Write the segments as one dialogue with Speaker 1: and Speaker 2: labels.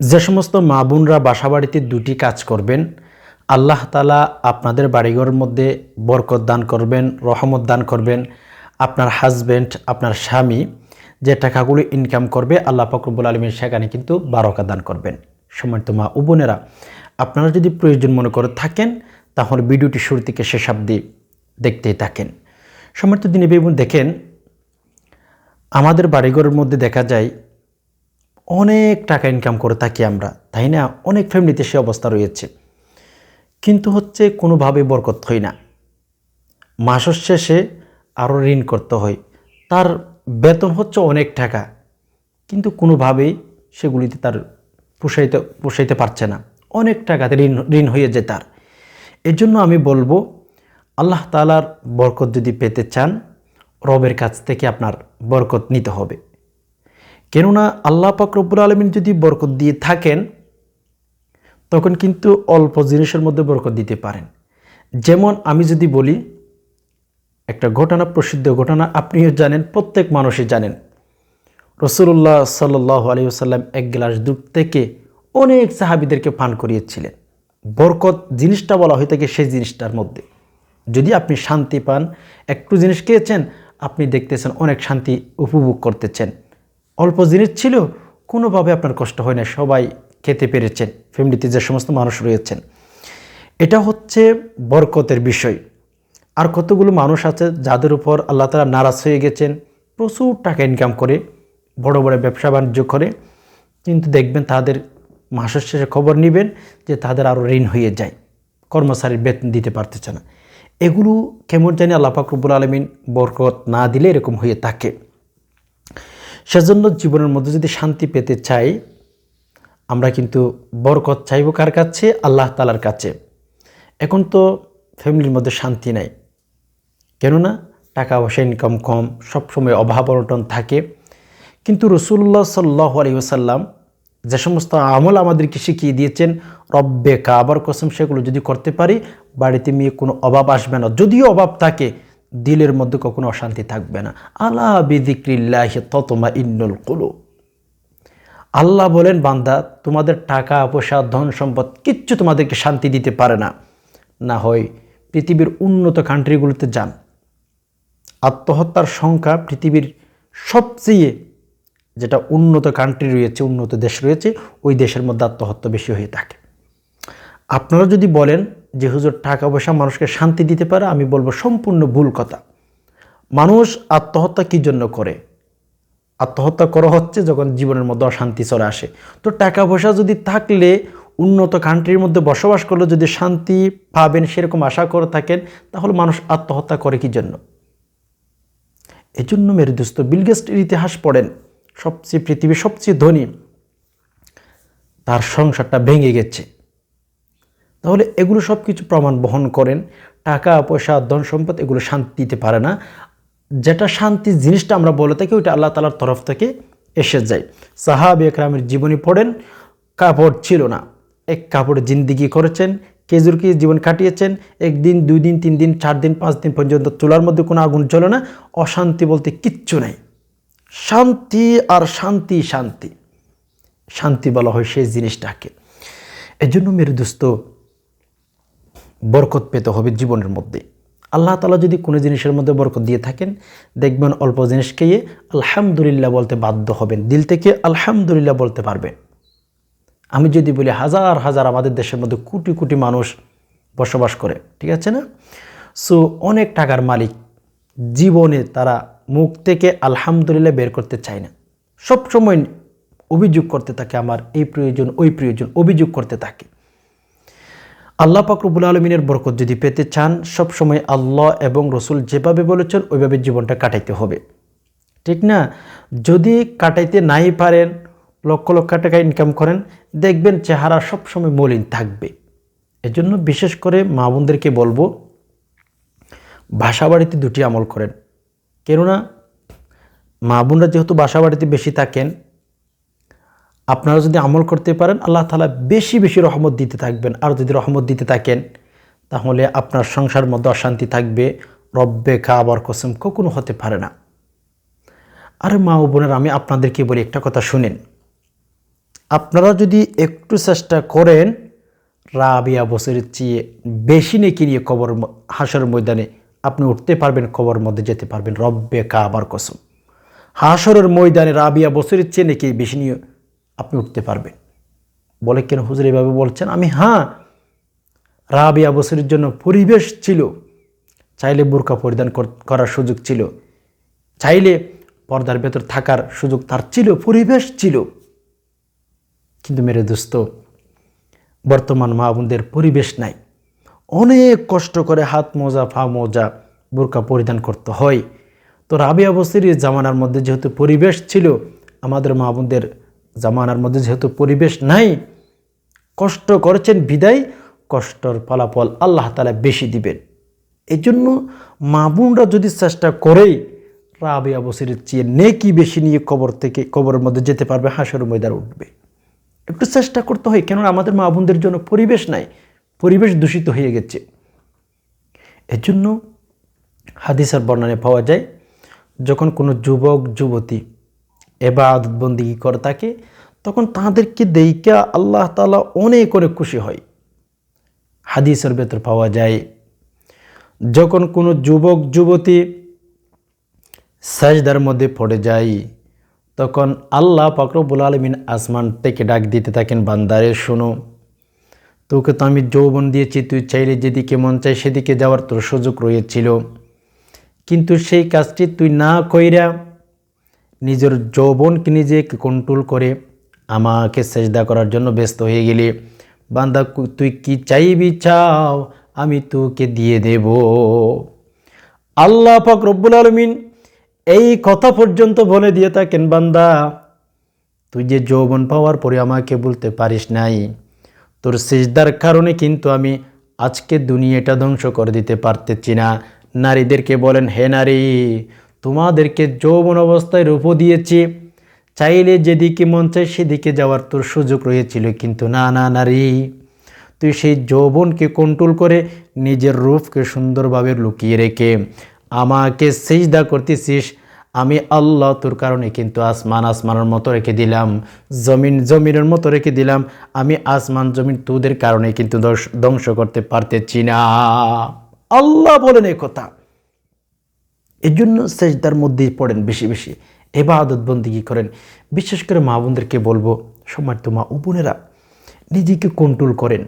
Speaker 1: যে সমস্ত মা বোনরা বাসা বাড়িতে দুটি কাজ করবেন, আল্লাহ তালা আপনাদের বাড়িঘরের মধ্যে বরকত দান করবেন, রহমত দান করবেন। আপনার হাজব্যান্ড আপনার স্বামী যে টাকাগুলো ইনকাম করবে, আল্লাহ ফকরবুল আলমীর সেখানে কিন্তু বারকা দান করবেন। সম্মানিত মা ও আপনারা যদি প্রয়োজন মনে করে থাকেন, তাহলে ভিডিওটি শুরু থেকে শেষ অব্দি দেখতেই থাকেন। সম্মানিত দিনে বেগুন দেখেন, আমাদের বাড়িঘরের মধ্যে দেখা যায় অনেক টাকা ইনকাম করে থাকি আমরা, তাই না? অনেক ফ্যামিলিতে সে অবস্থা রয়েছে। কিন্তু হচ্ছে কোনোভাবে বরকত হয় না। মাসের শেষে আরও ঋণ করতে হয়। তার বেতন হচ্ছে অনেক টাকা, কিন্তু কোনোভাবেই সেগুলিতে তার পোষাইতে পোষাইতে পারছে না। অনেক টাকাতে ঋণ ঋণ হয়ে যায় তার। এর জন্য আমি বলব, আল্লাহ তালার বরকত যদি পেতে চান, রবের কাছ থেকে আপনার বরকত নিতে হবে। কেননা আল্লাহ পাক রব্বুল আলমিন যদি বরকত দিয়ে থাকেন, তখন কিন্তু অল্প জিনিসের মধ্যে বরকত দিতে পারেন। যেমন আমি যদি বলি, একটা ঘটনা, প্রসিদ্ধ ঘটনা, আপনিও জানেন, প্রত্যেক মানুষই জানেন। রসুল্লাহ সাল্লাহ আলিয়াল্লাম এক গ্লাস দুধ থেকে অনেক সাহাবিদেরকে পান করিয়েছিলেন। বরকত জিনিসটা বলা হয়ে থাকে সেই জিনিসটার মধ্যে। যদি আপনি শান্তি পান, একটু জিনিস খেয়েছেন, আপনি দেখতেছেন অনেক শান্তি উপভোগ করতেছেন। অল্প জিনিস ছিল, কোনোভাবে আপনার কষ্ট হয় না, সবাই খেতে পেরেছেন, ফ্যামিলিতে যে সমস্ত মানুষ রয়েছেন। এটা হচ্ছে বরকতের বিষয়। আর কতগুলো মানুষ আছে যাদের উপর আল্লাহ তালা নারাজ হয়ে গেছেন, প্রচুর টাকা ইনকাম করে, বড় বড় ব্যবসা বাণিজ্য করে। কিন্তু দেখবেন তাদের মাসের শেষে খবর নেবেন যে তাদের আরও ঋণ হয়ে যায়, কর্মচারীর বেতন দিতে পারতেছে না। এগুলো কেমন জানি আল্লাহ ফাকরুবুল আলমিন বরকত না দিলে এরকম হয়ে থাকে। সেজন্য জীবনের মধ্যে যদি শান্তি পেতে চাই, আমরা কিন্তু বরকত চাইব কার কাছে? আল্লাহ তালার কাছে। এখন তো ফ্যামিলির মধ্যে শান্তি নাই। কেননা টাকা পয়সা ইনকাম কম, সবসময় অভাব অনটন থাকে। কিন্তু রসুল্লাহ সাল্লাহ আলহিহাসাল্লাম যে সমস্ত আমল আমাদেরকে শিখিয়ে দিয়েছেন, রব্বে কাবার কসম সেগুলো যদি করতে পারি, বাড়িতে মেয়ে কোনো অভাব আসবে না। যদিও অভাব থাকে দিলের মধ্যে কখনো অশান্তি থাকবে না। আলা বিদিক্রিল্লাহ ততমা ইন্নুল কুলু আল্লাহ বলেন, বান্দা, তোমাদের টাকা, পয়সা, ধন সম্পদ কিচ্ছু তোমাদেরকে শান্তি দিতে পারে না। না হয় পৃথিবীর উন্নত কান্ট্রিগুলোতে যান। আত্মহত্যার সংখ্যা পৃথিবীর সবচেয়ে, যেটা উন্নত কান্ট্রি রয়েছে, উন্নত দেশ রয়েছে, ওই দেশের মধ্যে আত্মহত্যা বেশি হয়ে থাকে। আপনারা যদি বলেন যে হুজুর টাকা পয়সা মানুষকে শান্তি দিতে পারে, আমি বলব সম্পূর্ণ ভুল কথা। মানুষ আত্মহত্যা কী জন্য করে? আত্মহত্যা করা হচ্ছে যখন জীবনের মধ্যে অশান্তি চলে আসে। তো টাকা পয়সা যদি থাকলে, উন্নত কান্ট্রির মধ্যে বসবাস করলে যদি শান্তি পাবেন সেরকম আশা করে থাকেন, তাহলে মানুষ আত্মহত্যা করে কি জন্য? এই জন্য মেরু দোস্ত বিলগেস্টের ইতিহাস পড়েন, সবচেয়ে পৃথিবীর সবচেয়ে ধনী। তার সংসারটা ভেঙে গেছে। তাহলে এগুলো সব কিছু প্রমাণ বহন করেন। টাকা, পয়সা, ধন সম্পদ এগুলো শান্তি দিতে পারে না। যেটা শান্তি জিনিসটা আমরা বলে থাকি, ওইটা আল্লাহ তালার তরফ থেকে এসে যায়। সাহাব একরামের জীবনী পড়েন, কাপড় ছিল না। এক কাপড়ে জিন্দিগি করেছেন কেজুরকে জীবন কাটিয়েছেন। একদিন দুই দিন তিন দিন চার দিন পাঁচ দিন পর্যন্ত চুলার মধ্যে কোনো আগুন চলে না। অশান্তি বলতে কিচ্ছু নেই। শান্তি আর শান্তি শান্তি। শান্তি বলা হয় সেই জিনিসটাকে। এজন্য মেরু দোস্ত বরকত পেতে হবে জীবনের মধ্যে। আল্লাহ তালা যদি কোনো জিনিসের মধ্যে বরকত দিয়ে থাকেন, দেখবেন অল্প জিনিসকেই আলহামদুলিল্লাহ বলতে বাধ্য হবেন, দিল থেকে আলহামদুলিল্লাহ বলতে পারবেন। আমি যদি বলি হাজার হাজার আমাদের দেশের মধ্যে কোটি কোটি মানুষ বসবাস করে, ঠিক আছে না? সো অনেক টাকার মালিক জীবনে তারা মুখ থেকে আলহামদুলিল্লাহ বের করতে চায় না। সব সময় অভিযোগ করতে থাকে আমার, এই প্রয়োজন, ওই প্রয়োজন, অভিযোগ করতে থাকে। আল্লাহ পাকরবুল আলমিনের বরকত যদি পেতে চান সব সময় আল্লাহ এবং রসুল যেভাবে বলেছেন, ওইভাবে জীবনটা কাটাইতে হবে। ঠিক না? যদি কাটাইতে নাই পারেন, লক্ষ লক্ষ টাকা ইনকাম করেন, দেখবেন চেহারা সবসময় মলিন থাকবে। এজন্য বিশেষ করে মা বোনদেরকে বলব বাসা বাড়িতে দুটি আমল করেন। কেননা, মা বোনরা যেহেতু বাসা বাড়িতে বেশি থাকেন আপনারা যদি আমল করতে পারেন, আল্লাহ তালা বেশি বেশি রহমত দিতে থাকবেন। আর যদি রহমত দিতে থাকেন, তাহলে আপনার সংসার মধ্যে অশান্তি থাকবে রব্বে খাবার কসম কখনো হতে পারে না। আর মা ও বোনের, আমি আপনাদেরকে বলি একটা কথা শুনেন। আপনারা যদি একটু চেষ্টা করেন রাবিয়া বছরের চেয়ে বেশি নেকি নিয়ে কবর হাসর ময়দানে আপনি উঠতে পারবেন, কবর মধ্যে যেতে পারবেন রব্বে কাবার কসম। হাসরের ময়দানে রাবিয়া বছরের চেয়ে নাকি বেশি নিয়ে আপনি উঠতে পারবেন। বলে কেন হুজুর এভাবে বলছেন? আমি হ্যাঁ রাবিয়া বছরের জন্য পরিবেশ ছিল। চাইলে বোরকা পরিধান কর- করার সুযোগ ছিল। চাইলে পর্দার ভেতর থাকার সুযোগ তার ছিল, পরিবেশ ছিল। কিন্তু মেরে দোস্ত, বর্তমান মা বোনদের পরিবেশ নাই। অনেক কষ্ট করে হাত মোজা ফা মোজা বোরকা পরিধান করতে হয়। তো রাবিয়া বসির জামানার মধ্যে যেহেতু পরিবেশ ছিল, আমাদের মা বোনদের জামানার মধ্যে যেহেতু পরিবেশ নাই, কষ্ট করেছেন বিদায়, কষ্টর ফলাফল আল্লাহ তালা বেশি দিবেন। এই জন্য মা বোনরা যদি চেষ্টা করেই রাবিয়া বসিরের চেয়ে নেকি বেশি নিয়ে কবর থেকে, কবরের মধ্যে যেতে পারবে হাসর ময়দার উঠবে। একটু চেষ্টা করতে হয়, কেননা আমাদের মা বোনদের জন্য পরিবেশ নাই, পরিবেশ দূষিত হয়ে গেছে। এর জন্য হাদিসের বর্ণনে পাওয়া যায়, যখন কোনো যুবক, যুবতী এবাদত বন্দিগি করে থাকে তখন তাদেরকে দেইকা আল্লাহ তাআলা অনেক অনেক খুশি হয়। হাদিসের ভেতর পাওয়া যায়, যখন কোনো যুবক, যুবতী সাজদার মধ্যে পড়ে যায়, তখন আল্লাহ ফকরবুল আলমিন আসমান থেকে ডাক দিতে থাকেন, বান্দারে শোনো, তোকে তো আমি যৌবন দিয়েছি, তুই চাইলে যেদিকে মন চাই সেদিকে যাওয়ার তোর সুযোগ রয়েছিল। কিন্তু সেই কাজটি তুই না কইরা নিজের যৌবনকে নিজে কন্ট্রোল করে আমাকে সেজদা করার জন্য ব্যস্ত হয়ে গেলে, বান্দা, তুই কি চাইবি চাও? আমি তোকে দিয়ে দেব। আল্লাহ পাক রব্বুল আলমিন এই কথা পর্যন্ত বলে দিয়ে থাকেন, বান্দা, তুই যে যৌবন পাওয়ার পরে আমাকে বলতে পারিস নাই, তোর সিজদার কারণে কিন্তু আমি আজকে দুনিয়াটা ধ্বংস করে দিতে পারতেছি না। নারীদেরকে বলেন, হে নারী তোমাদেরকে যৌবন অবস্থায় রূপ দিয়েছি। চাইলে যেদিকে মন চায় সেদিকে যাওয়ার তোর সুযোগ রয়েছিল, কিন্তু না না নারী তুই সেই যৌবনকে কন্ট্রোল করে নিজের রূপকে সুন্দরভাবে লুকিয়ে রেখে আমাকে সেজদা করতেছিস। আমি আল্লাহ তোর কারণে কিন্তু আসমান আসমানের মতো রেখে দিলাম, জমিন জমিনের মতো রেখে দিলাম। আমি আসমান জমিন তোদের কারণে কিন্তু ধ্বংস- করতে পারতেছি না। আল্লাহ বলেন কথা। এই জন্য সেজদার মধ্যেই পড়েন বেশি বেশি। এবাদত বন্দিগি করেন? বিশেষ করে মা বোনদেরকে বলব, সম্মানিত মা ও বোনেরা, নিজেকে কন্ট্রোল করেন।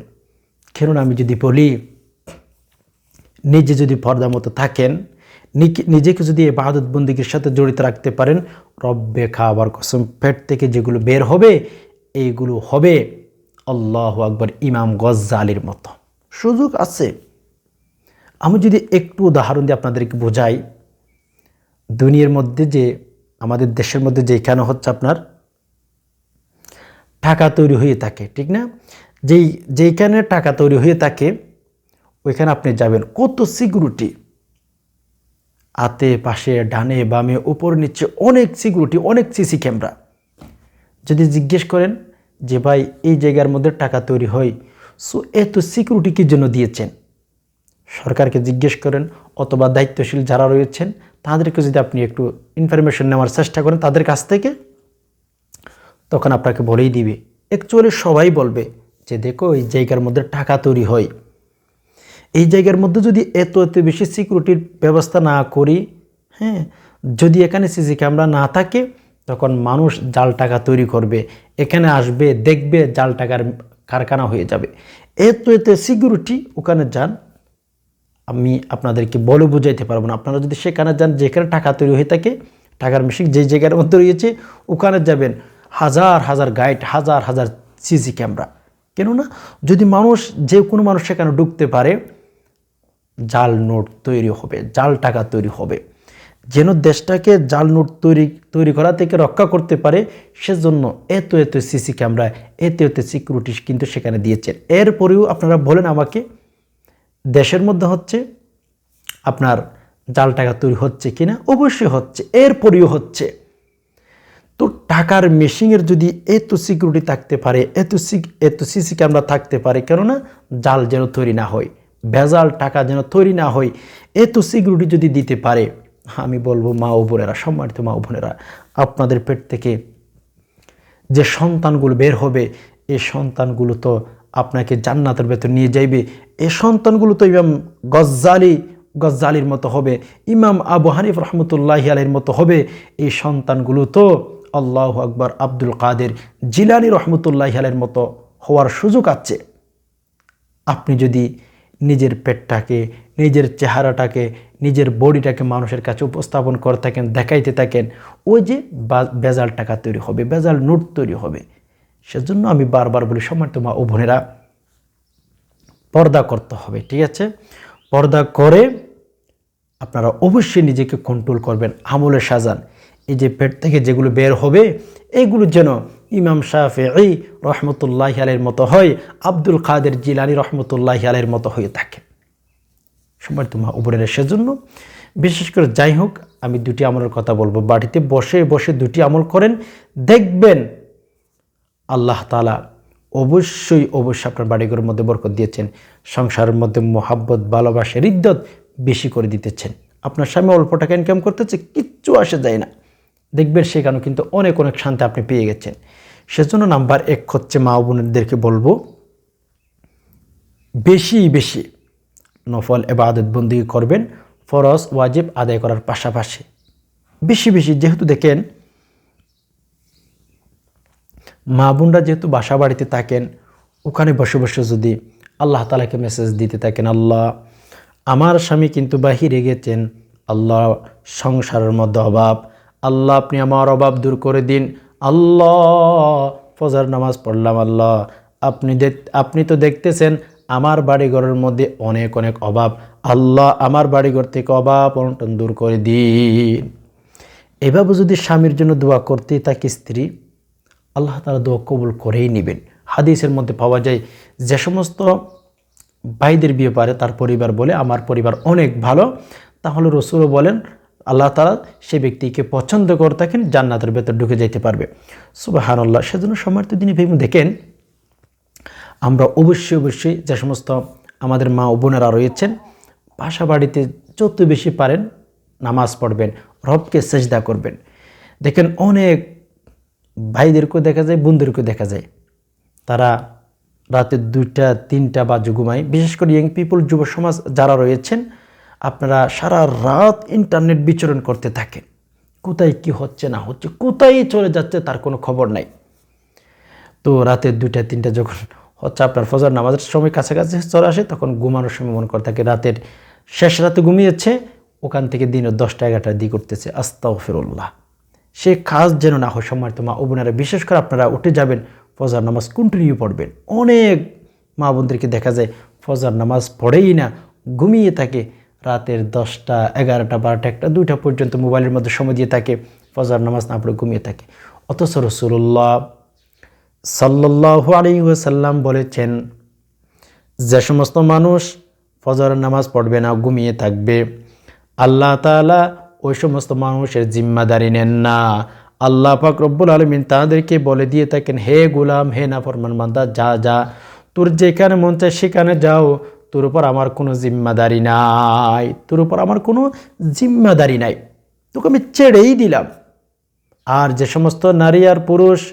Speaker 1: কেননা আমি যদি বলি, নিজে যদি পর্দা মতো থাকেন নিজেকে যদি এবাদত বন্দিগির সাথে জড়িত রাখতে পারেন, রব্বে খাবার কসম, পেট থেকে যেগুলো বের হবে এইগুলো হবে আল্লাহ আকবর ইমাম গজ্জালির মতো। সুযোগ আছে। আমি যদি একটু উদাহরণ দিয়ে আপনাদেরকে বোঝাই দুনিয়ার মধ্যে যে, আমাদের দেশের মধ্যে যেখানে হচ্ছে আপনার টাকা তৈরি হয়ে থাকে, ঠিক না? যেই, যেইখানে টাকা তৈরি হয়ে থাকে, ওইখানে আপনি যাবেন। কত সিকিউরিটি আতে পাশে, ডানে, বামে, উপর, নিচে অনেক সিকিউরিটি অনেক সিসি ক্যামেরা যদি জিজ্ঞেস করেন যে, ভাই, এই জায়গার মধ্যে টাকা তৈরি হয়, সো এত সিকিউরিটি কি জন্য দিয়েছেন? সরকারকে জিজ্ঞেস করেন, অথবা দায়িত্বশীল যারা রয়েছেন তাদেরকে যদি আপনি একটু ইনফরমেশন নেওয়ার চেষ্টা করেন তাদের কাছ থেকে, তখন আপনাকে বলেই দিবে। অ্যাকচুয়ালি সবাই বলবে যে, দেখো, এই জায়গার মধ্যে টাকা তৈরি হয়। এই জায়গার মধ্যে যদি এত এত বেশি সিকিউরিটির ব্যবস্থা না করি হ্যাঁ যদি এখানে সিসি ক্যামেরা না থাকে, তখন মানুষ জাল টাকা তৈরি করবে। এখানে আসবে, দেখবে, জাল টাকার কারখানা হয়ে যাবে। এত এত সিকিউরিটি ওখানে যান আমি আপনাদেরকে বলে বুঝাইতে পারব না। আপনারা যদি সেখানে যান, যেখানে টাকা তৈরি হয়ে থাকে টাকার মেশিন যে জায়গার মধ্যে রয়েছে, ওখানে যাবেন। হাজার হাজার গাইড, হাজার হাজার সিসি ক্যামেরা। কেননা, যদি মানুষ, যে কোনো মানুষ সেখানে ঢুকতে পারে, জাল নোট তৈরি হবে, জাল টাকা তৈরি হবে। যেন দেশটাকে জাল নোট তৈরি তৈরি করা থেকে রক্ষা করতে পারে, সেজন্য এত এত সিসি ক্যামেরা, এত এত সিকিউরিটি কিন্তু সেখানে দিয়েছেন। এরপরেও আপনারা বলেন আমাকে দেশের মধ্যে হচ্ছে আপনার জাল টাকা তৈরি হচ্ছে কিনা? অবশ্যই হচ্ছে। এরপরেও হচ্ছে। তো টাকার মেশিনের যদি এত সিকিউরিটি থাকতে পারে, এত এত সিসি ক্যামেরা থাকতে পারে, কেননা জাল যেন তৈরি না হয়, ভেজাল টাকা যেন তৈরি না হয়, এত সিকিউরিটি যদি দিতে পারে, আমি বলব মা ও বোনেরা, সম্মানিত মা ও বোনেরা, আপনাদের পেট থেকে যে সন্তানগুলো বের হবে এই সন্তানগুলো তো আপনাকে জান্নাতের ভেতর নিয়ে যাইবে। এ সন্তানগুলো তো ইমাম গজ্জালি, গজ্জালির মতো হবে, ইমাম আবু হানিফ রহমতুল্লাহ আলের মতো হবে। এই সন্তানগুলো তো আল্লাহ আকবর আব্দুল কাদের জিলানি রহমতুল্লাহ আলের মতো হওয়ার সুযোগ আছে। আপনি যদি নিজের পেটটাকে, নিজের চেহারাটাকে, নিজের বডিটাকে মানুষের কাছে উপস্থাপন করে থাকেন, দেখাইতে থাকেন, ওই যে বেজাল টাকা তৈরি হবে, বেজাল নোট তৈরি হবে। সেজন্য আমি বারবার বলি সম্মানিত মা ও বোনেরা পর্দা করতে হবে, ঠিক আছে? পর্দা করে আপনারা অবশ্যই নিজেকে কন্ট্রোল করবেন, আমলে সাজান। এই যে পেট থেকে যেগুলো বের হবে, এইগুলো যেন ইমাম শাহে এই রহমতুল্লাহ আলের মতো হয়, আব্দুল কাদের জিলানি রহমতুল্লাহ আলের মতো হয়ে থাকে। সময় তোমা উপরের সেজন্য, বিশেষ করে যাই হোক, আমি দুটি আমলের কথা বলব। বাড়িতে বসে বসে দুটি আমল করেন, দেখবেন আল্লাহ তালা অবশ্যই অবশ্যই আপনার বাড়িঘরের মধ্যে বরকত দিয়েছেন, সংসারের মধ্যে মোহাব্বত, ভালোবাসা হৃদ্যত বেশি করে দিতেছেন। আপনার স্বামী অল্প টাকা ইনকাম করতেছে, কিচ্ছু আসে যায় না। দেখবেন সেখানেও কিন্তু অনেক অনেক শান্তি আপনি পেয়ে গেছেন। সেজন্য নাম্বার এক হচ্ছে মা বোনদেরকে বলব, বেশি বেশি নফল এবাদত বন্দি করবেন, ফরজ, ওয়াজিব আদায় করার পাশাপাশি। বেশি বেশি, যেহেতু দেখেন মা বোনরা যেহেতু বাসা বাড়িতে থাকেন, ওখানে বসে বসে যদি আল্লাহ তালাকে মেসেজ দিতে থাকেন, আল্লাহ, আমার স্বামী কিন্তু বাহিরে গেছেন, আল্লাহ সংসারের মধ্যে অভাব, আল্লাহ আপনি আমার অভাব দূর করে দিন, আল্লাহ, ফজার নামাজ পড়লাম, আল্লাহ, আপনি আপনি তো দেখতেছেন আমার বাড়িঘরের মধ্যে অনেক অনেক অভাব, আল্লাহ আমার বাড়িঘর থেকে অভাব অনটন দূর করে দিন। এভাবে যদি স্বামীর জন্য দোয়া করতে থাকে স্ত্রী আল্লাহ তালা দোয়া কবুল করেই নেবেন। হাদিসের মধ্যে পাওয়া যায়, যে সমস্ত ভাইদের বিয়ে পারে, তার পরিবার বলে, আমার পরিবার অনেক ভালো। তাহলে রসুলও বলেন, আল্লাহ তালা সে ব্যক্তিকে পছন্দ করে থাকেন, জান্নাতের ভেতর ঢুকে যেতে পারবে। সুবাহান আল্লাহ সেজন্য সমর্থ দিনে ভেবে দেখেন, আমরা অবশ্যই অবশ্যই যে সমস্ত আমাদের মা ও বোনেরা রয়েছেন, বাসা বাড়িতে যত বেশি পারেন, নামাজ পড়বেন, রবকে সেজদা করবেন। দেখেন, অনেক ভাইদেরকেও দেখা যায়, বোনদেরকেও দেখা যায়। তারা রাতে দুইটা, তিনটা বাজে ঘুমায়। বিশেষ করে ইয়ং পিপল যুব সমাজ যারা রয়েছেন, আপনারা সারা রাত ইন্টারনেট বিচরণ করতে থাকেন। কোথায় কি হচ্ছে, না হচ্ছে, কোথায় চলে যাচ্ছে তার কোনো খবর নাই। তো রাতে দুইটা, তিনটা যখন হচ্ছে আপনার ফজর নামাজের সময় কাছাকাছি চলে আসে, তখন ঘুমানোর সময় মনে করে থাকে রাতের শেষ রাতে ঘুমিয়েছে, ওখান থেকে দিনের দশটা, এগারোটার দিক করতেছে আস্তাও ফিরুল্লাহ সে কাজ যেন না হয় সম্মানিত মা ও বোনেরা, বিশেষ করে আপনারা উঠে যাবেন ফজর নামাজ কন্টিনিউ পড়বেন। অনেক মা বোনদেরকে দেখা যায় ফজর নামাজ পড়েই না, ঘুমিয়ে থাকে। রাতের দশটা, এগারোটা, বারোটা, একটা, দুইটা পর্যন্ত মোবাইলের মধ্যে সময় দিয়ে থাকে, ফজর নামাজ না পড়ে ঘুমিয়ে থাকে। অথচ রসুল্লাহ সাল্লাহ আলিহাসাল্লাম বলেছেন, যে সমস্ত মানুষ ফজরের নামাজ পড়বে না, ঘুমিয়ে থাকবে, আল্লাহ তাআলা ওই সমস্ত মানুষের জিম্মাদারি নেন না। আল্লাহ পাক রব্বুল আলমিন তাদেরকে বলে দিয়ে থাকেন, হে গুলাম, হে না ফরমান বান্দা, যা যা। তোর যেখানে মন চায় সেখানে যাও। তোর উপর আমার কোনো জিম্মাদারি নাই। তোর উপর আমার কোনো জিম্মাদারি নাই। তোকে আমি ছেড়েই দিলাম। আর যে সমস্ত নারী আর পুরুষ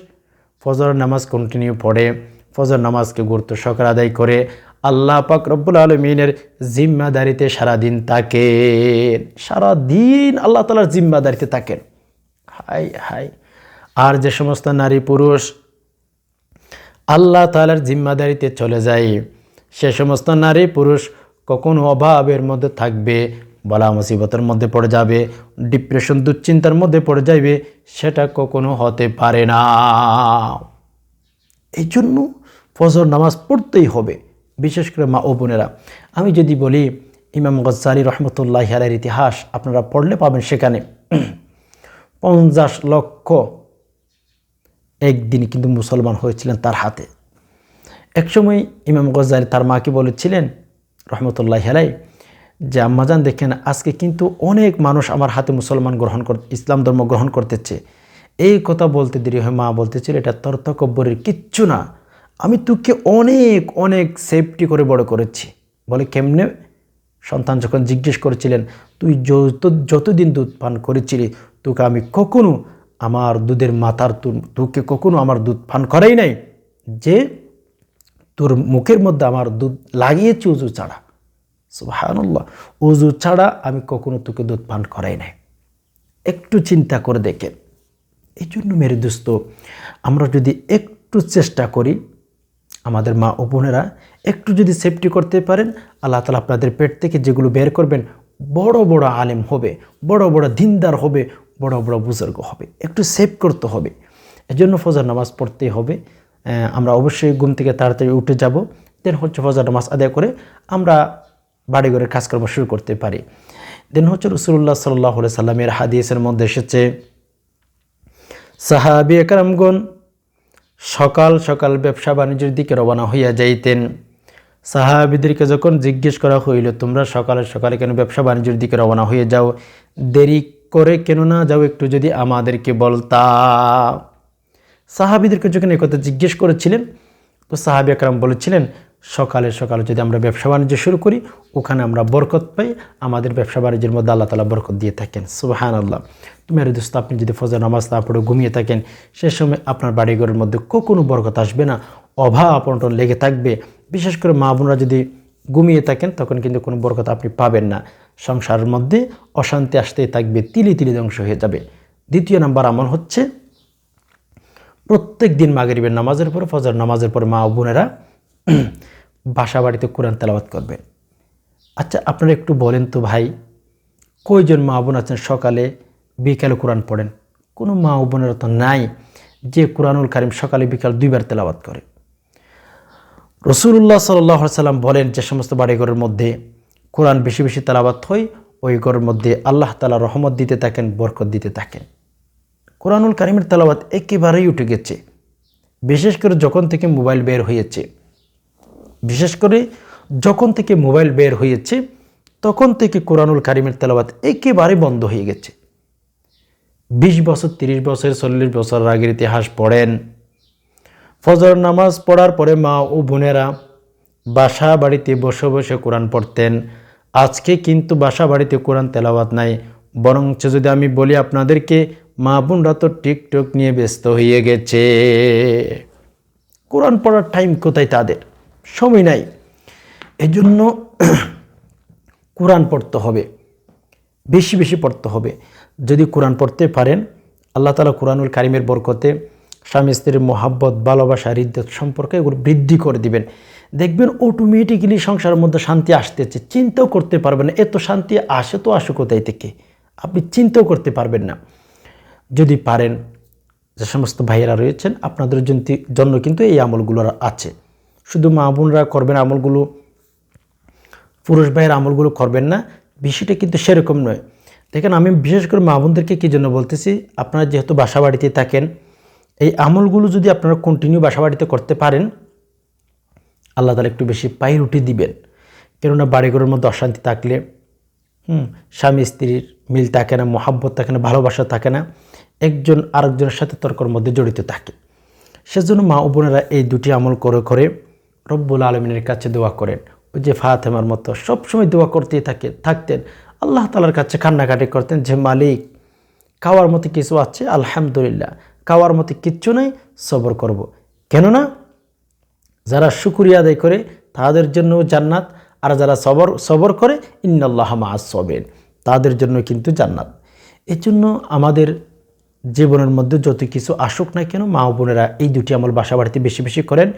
Speaker 1: ফজর নামাজ কন্টিনিউ পড়ে ফজর নামাজকে গুরুত্ব সহকারে আদায় করে আল্লাহ পাক রব্বুল আলমিনের জিম্মাদারিতে সারাদিন থাকেন। সারাদিন আল্লাহ তালার জিম্মাদারিতে থাকেন। High high. আর যে সমস্ত নারী পুরুষ আল্লাহ তালার জিম্মাদারিতে চলে যায়, সে সমস্ত নারী পুরুষ কখনো অভাবের মধ্যে থাকবে, বলা মুসিবতের মধ্যে পড়ে যাবে, ডিপ্রেশন, দুশ্চিন্তার মধ্যে পড়ে যাবে, সেটা কখনো হতে পারে না। এই জন্য ফজর নামাজ পড়তেই হবে। বিশেষ করে মা ও বোনেরা, আমি যদি বলি, ইমাম গজ্জালি রহমতুল্লাহ আলের ইতিহাস আপনারা পড়লে পাবেন সেখানে, পঞ্চাশ লক্ষ একদিন কিন্তু মুসলমান হয়েছিলেন তার হাতে। একসময় ইমাম গজ্জালি তার মাকে বলেছিলেন, রহমতুল্লাহ আলাই, যে আম্মাজান দেখেন, আজকে কিন্তু অনেক মানুষ আমার হাতে মুসলমান গ্রহণ কর, ইসলাম ধর্ম গ্রহণ করতেছে। এই কথা বলতে দেরি হয়, মা বলতেছিল, এটা তর্তকব্বরের কিচ্ছু না। আমি তোকে অনেক অনেক সেফটি করে বড় করেছি। বলে কেমনে? সন্তান যখন জিজ্ঞেস করেছিলেন, তুই যত, যতদিন দুধ পান করেছিলি, তোকে আমি কখনো আমার দুধের মাথার তোকে কখনো আমার দুধ পান করাই নাই। যে তোর মুখের মধ্যে আমার দুধ লাগিয়েছি উজু ছাড়া। সুবাহান্লাহ উজু ছাড়া আমি কখনো তোকে দুধ পান করাই নাই। একটু চিন্তা করে দেখেন। এই জন্য মেরে দোস্ত, আমরা যদি একটু চেষ্টা করি আমাদের মা ও বোনেরা একটু যদি সেফটি করতে পারেন, আল্লাহ তালা আপনাদের পেট থেকে যেগুলো বের করবেন, বড় বড় আলেম হবে, বড় বড় দিনদার হবে, বড় বড় বুজুর্গ হবে। একটু সেভ করতে হবে। এজন্য ফজর নামাজ পড়তে হবে। আমরা অবশ্যই ঘুম থেকে তাড়াতাড়ি উঠে যাব। দেন হচ্ছে ফজর নামাজ আদায় করে আমরা বাড়িঘরের কাজকর্ম শুরু করতে পারি। দেন হচ্ছে রসুল্লাহ সাল্লাহ সাল্লামের হাদিসের মধ্যে এসেছে, সাহাবি একরামগণ সকাল সকাল ব্যবসা বাণিজ্যের দিকে রওনা হইয়া যাইতেন। সাহাবিদেরকে যখন জিজ্ঞেস করা হইল, তোমরা সকালে সকালে কেন ব্যবসা বাণিজ্যের দিকে রওনা হয়ে যাও? দেরি করে কেন না যাও একটু যদি আমাদেরকে বলতা। সাহাবিদেরকে যখন একথা জিজ্ঞেস করেছিলেন, তো সাহাবি আকরাম বলেছিলেন, সকালে সকালে যদি আমরা ব্যবসা বাণিজ্য শুরু করি, ওখানে আমরা বরকত পাই। আমাদের ব্যবসা বাণিজ্যের মধ্যে আল্লাহ তালা বরকত দিয়ে থাকেন। সুবাহান আল্লাহ মেরে দোস্ত আপনি যদি ফজর নামাজ না পড়ে ঘুমিয়ে থাকেন, সে সময় আপনার বাড়িঘরের মধ্যে কোনো বরকত আসবে না, অভাব অনটন লেগে থাকবে। বিশেষ করে মা বোনরা যদি ঘুমিয়ে থাকেন, তখন কিন্তু কোনো বরকত আপনি পাবেন না। সংসারের মধ্যে অশান্তি আসতেই থাকবে, তিলি তিলি ধ্বংস হয়ে যাবে। দ্বিতীয় নাম্বার আমল হচ্ছে প্রত্যেক দিন মাগরিবের নামাজের পরে ফজর নামাজের পর মা বোনেরা বাসা বাড়িতে কোরআন তেলাবাত করবেন আচ্ছা আপনারা একটু বলেন তো ভাই, কয়জন মা বোন আছেন সকালে? বিকালে কোরআন পড়েন। কোনো মা ও বোনের তো নাই যে কোরআনুল কারিম সকালে, বিকাল দুইবার তেলাবাত করে। রসুল্লাহ সাল্লাহ সাল্লাম বলেন, যে সমস্ত বাড়িঘরের মধ্যে কোরআন বেশি বেশি তেলাবাত হয়, ওই ঘরের মধ্যে আল্লাহ তালা রহমত দিতে থাকেন, বরকত দিতে থাকেন। কোরআনুল কারিমের তেলাবাত একেবারেই উঠে গেছে। বিশেষ করে যখন থেকে মোবাইল বের হয়েছে, বিশেষ করে যখন থেকে মোবাইল বের হয়েছে, তখন থেকে কোরআনুল কারিমের তেলাবাত একেবারে বন্ধ হয়ে গেছে। বিশ বছর, তিরিশ বছর, চল্লিশ বছর আগের ইতিহাস পড়েন। ফজর নামাজ পড়ার পরে মা ও বোনেরা বাসা বাড়িতে বসে বসে কোরআন পড়তেন। আজকে কিন্তু বাসা বাড়িতে কোরআন তেলাওয়াত নাই। বরঞ্চ যদি আমি বলি আপনাদেরকে, মা বোনরা তো টিকটক নিয়ে ব্যস্ত হয়ে গেছে। কোরআন পড়ার টাইম কোথায় তাদের? সময় নাই। এই জন্য কোরআন পড়তে হবে। বেশি বেশি পড়তে হবে। যদি কোরআন পড়তে পারেন, আল্লাহ তালা কোরআনুল কারিমের বরকতে স্বামী স্ত্রীর মোহাব্বত, ভালোবাসা হৃদ্যত সম্পর্কে এগুলো বৃদ্ধি করে দিবেন। দেখবেন অটোমেটিক্যালি সংসারের মধ্যে শান্তি আসতেছে, চিন্তাও করতে পারবেন না। এত শান্তি আসে তো আসে কোথায় থেকে। আপনি চিন্তাও করতে পারবেন না। যদি পারেন, যে সমস্ত ভাইয়েরা রয়েছেন, আপনাদের জন্য কিন্তু এই আমলগুলো আছে। শুধু মা বোনরা করবেন আমলগুলো, পুরুষ ভাইয়ের আমলগুলো করবেন না বিষয়টা কিন্তু সেরকম নয়। দেখেন, আমি বিশেষ করে মা বোনদেরকে কী জন্য বলতেছি, আপনারা যেহেতু বাসা বাড়িতে থাকেন, এই আমলগুলো যদি আপনারা কন্টিনিউ বাসা বাড়িতে করতে পারেন, আল্লাহ তালা একটু বেশি পাইরুটি দিবেন। কেননা বাড়িঘরের মধ্যে অশান্তি থাকলে, হুম, স্বামী স্ত্রীর মিল থাকে না, মহাব্বত থাকে না, ভালোবাসা থাকে না, একজন আরেকজনের সাথে তর্কর মধ্যে জড়িত থাকে। সেজন্য মা ও বোনেরা এই দুটি আমল করে করে রব্বুল আলমিনের কাছে দোয়া করেন। যে ফাতেমার মতো সবসময় দোয়া করতেই থাকে, থাকতেন। আল্লাহ তালার কাছে কান্নাকাটি করতেন যে, মালিক, খাওয়ার মতো কিছু আছে, আলহামদুলিল্লাহ। খাওয়ার মতো কিচ্ছু নেই, সবর করব। কেননা যারা শুকুরিয়া আদায় করে, তাদের জন্য জান্নাত, আর যারা সবর সবর করে, ইন্নাল্লাহ সবেন তাদের জন্য কিন্তু জান্নাত। এই জন্য আমাদের জীবনের মধ্যে যত কিছু আসুক না কেন, মা বোনেরা এই দুটি আমল বাসা বাড়িতে বেশি বেশি করেন।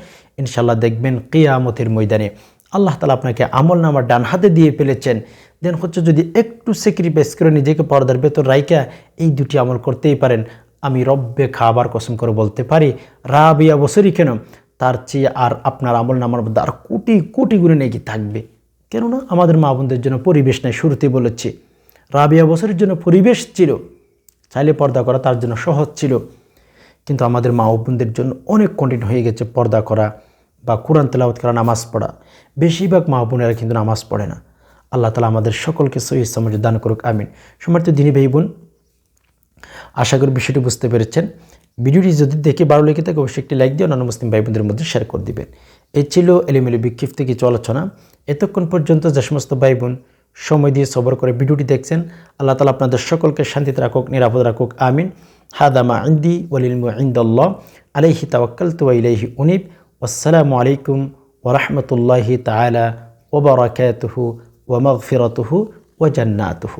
Speaker 1: ইনশাল্লাহ দেখবেন কেয়ামতের ময়দানে আল্লাহ তালা আপনাকে আমল নামার ডান হাতে দিয়ে ফেলেছেন। দেন হচ্ছে যদি একটু স্যাক্রিফাইস করে নিজেকে পর্দার ভেতর রাইকা এই দুটি আমল করতেই পারেন। আমি রব্বে খাবার কসম করে বলতে পারি রাবিয়া বছরই কেন? তার চেয়ে আর আপনার আমল নামার মধ্যে আর কোটি কোটি গুণে নাকি থাকবে। কেননা আমাদের মা বোনদের জন্য পরিবেশ নেই শুরুতে বলেছি। রাবিয়া বছরের জন্য পরিবেশ ছিল, চাইলে পর্দা করা তার জন্য সহজ ছিল। কিন্তু আমাদের মা বোনদের জন্য অনেক কঠিন হয়ে গেছে পর্দা করা। বা কোরআন তেলাওয়াত করা নামাজ পড়া, বেশিরভাগ মা বোনেরা কিন্তু নামাজ পড়ে না। আল্লাহ তালা আমাদের সকলকে সহি সমাজে দান করুক, আমিন। সমর্থ দিনী ভাই বোন, আশা করি বিষয়টি বুঝতে পেরেছেন। ভিডিওটি যদি দেখে ভালো লেগে থাকে, অবশ্যই একটি লাইক দিয়ে অন্যান্য মুসলিম ভাই বোনদের মধ্যে শেয়ার করে দিবেন। এই ছিল এলিমেলি বিক্ষিপ্ত কিছু আলোচনা। এতক্ষণ পর্যন্ত যে সমস্ত ভাই বোন সময় দিয়ে সবর করে ভিডিওটি দেখছেন, আল্লাহ তালা আপনাদের সকলকে শান্তিতে রাখুক, নিরাপদ রাখুক, আমিন। হাদামা ইন্দি ওয়ালিলমু ইন্দল্লাহ, আলাইহি তাওয়াক্কালতু ওয়া ইলাইহি উনিব। والسلام عليكم ورحمة الله تعالى وبركاته ومغفرته وجناته.